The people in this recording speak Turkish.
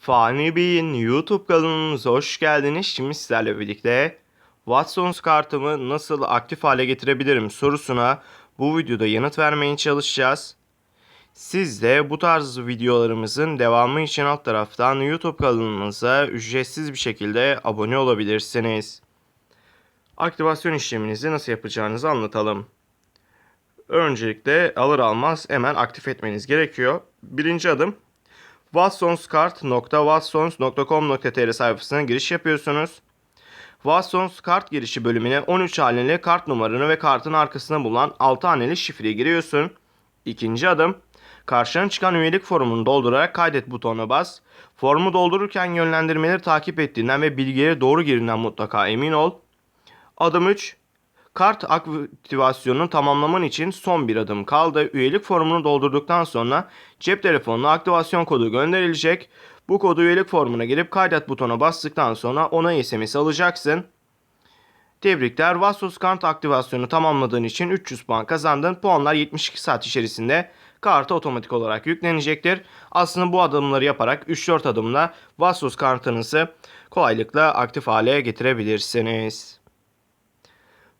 Fani Bey'in YouTube kanalımıza hoş geldiniz. Şimdi sizlerle birlikte Watson's kartımı nasıl aktif hale getirebilirim sorusuna bu videoda yanıt vermeye çalışacağız. Siz de bu tarz videolarımızın devamı için alt taraftan YouTube kanalımıza ücretsiz bir şekilde abone olabilirsiniz. Aktivasyon işleminizi nasıl yapacağınızı anlatalım. Öncelikle alır almaz hemen aktif etmeniz gerekiyor. Birinci adım watsonskart.watsons.com.tr sayfasına giriş yapıyorsunuz. Watsons kart girişi bölümüne 13 haneli kart numaranı ve kartın arkasına bulunan 6 haneli şifreyi giriyorsun. İkinci adım karşına çıkan üyelik formunu doldurarak kaydet butonuna bas. Formu doldururken yönlendirmeleri takip ettiğinden ve bilgileri doğru girdiğinden mutlaka emin ol. Adım 3 Kart aktivasyonunu tamamlaman için son bir adım kaldı. Üyelik formunu doldurduktan sonra cep telefonuna aktivasyon kodu gönderilecek. Bu kodu üyelik formuna girip kaydet butona bastıktan sonra onay SMS alacaksın. Tebrikler. Vassos kart aktivasyonu tamamladığın için 300 puan kazandın. Puanlar 72 saat içerisinde karta otomatik olarak yüklenecektir. Aslında bu adımları yaparak 3-4 adımla Vassos kartınızı kolaylıkla aktif hale getirebilirsiniz.